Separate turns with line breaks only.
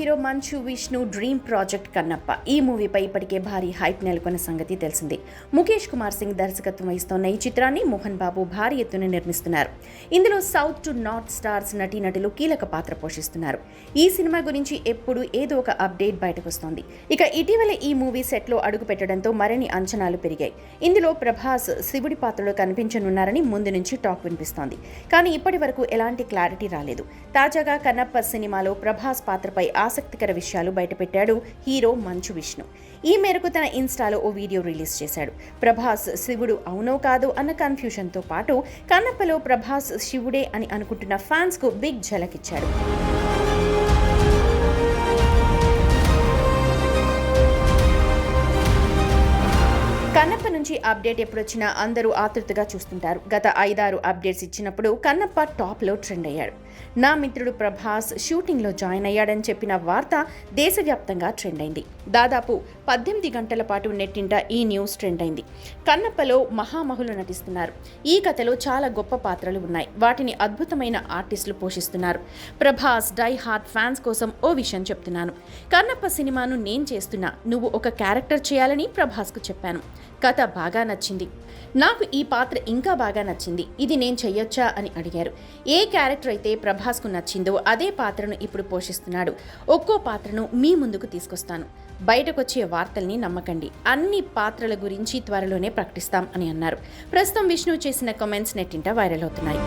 Hero Manchu Vishnu dream project Kannappa. ఈ మూవీపై ఇప్పటికే భారీ హైప్ నెలకొన్న సంగతి తెలిసింది. ముఖేష్ కుమార్ సింగ్ దర్శకత్వం వహిస్తోన్న ఈ చిత్రాన్ని మోహన్ బాబు భారీ ఎత్తున నిర్మిస్తున్నారు. ఇందులో సౌత్ టు నార్త్ స్టార్స్ నటీనటులు కీలక పాత్ర పోషిస్తున్నారు. ఈ సినిమా గురించి ఎప్పుడు ఏదో ఒక అప్డేట్ బయటకు వస్తోంది ఇక ఇటీవల ఈ మూవీ సెట్లో అడుగు పెట్టడంతో మరిన్ని అంచనాలు పెరిగాయి. ఇందులో ప్రభాస్ శివుడి పాత్రలో కనిపించనున్నారని ముందు నుంచి టాక్ వినిపిస్తోంది. కానీ ఇప్పటి వరకు ఎలాంటి క్లారిటీ రాలేదు. తాజాగా కన్నప్ప సినిమాలో ప్రభాస్ పాత్రపై ఆసక్తికర విషయాలు బయటపెట్టాడు హీరో మంచు విష్ణు. ఈ మేరకు తన ఇన్స్టాలో ఓ వీడియో రిలీజ్ చేశాడు. ప్రభాస్ శివుడు అవునో కాదు అన్న కన్ఫ్యూషన్తో పాటు కన్నప్పలో ప్రభాస్ శివుడే అని అనుకుంటున్న ఫ్యాన్స్కు బిగ్ ఝలక్ ఇచ్చాడు కన్నప్ప నుంచి అప్డేట్ ఎప్పుడొచ్చినా అందరూ ఆతృతగా చూస్తుంటారు. గత ఐదారు అప్డేట్స్ ఇచ్చినప్పుడు కన్నప్ప టాప్లో ట్రెండ్ అయ్యాడు. నా మిత్రుడు ప్రభాస్ షూటింగ్లో జాయిన్ అయ్యాడని చెప్పిన వార్త దేశవ్యాప్తంగా ట్రెండ్ అయింది. దాదాపు పద్దెనిమిది గంటల పాటు నెట్టింట ఈ న్యూస్ ట్రెండ్ అయింది. కన్నప్పలో మహామహులు నటిస్తున్నారు. ఈ కథలో చాలా గొప్ప పాత్రలు ఉన్నాయి. వాటిని అద్భుతమైన ఆర్టిస్టులు పోషిస్తున్నారు. ప్రభాస్ డై హార్ట్ ఫ్యాన్స్ కోసం ఓ విషయం చెప్తున్నాను. కన్నప్ప సినిమాను నేను చేస్తున్నా. నువ్వు ఒక క్యారెక్టర్ చేయాలని ప్రభాస్కు చెప్పాను. కథ కథ బాగా నచ్చింది. నాకు ఈ పాత్ర ఇంకా బాగా నచ్చింది. ఇది నేను చెయ్యొచ్చా అని అడిగారు. ఏ క్యారెక్టర్ అయితే ప్రభాస్కు నచ్చిందో అదే పాత్రను ఇప్పుడు పోషిస్తున్నాడు. ఒక్కో పాత్రను మీ ముందుకు తీసుకొస్తాను. బయటకొచ్చే వార్తల్ని నమ్మకండి. అన్ని పాత్రల గురించి త్వరలోనే ప్రకటిస్తాం అని అన్నారు. ప్రస్తుతం విష్ణు చేసిన కామెంట్స్ నెట్టింట వైరల్ అవుతున్నాయి.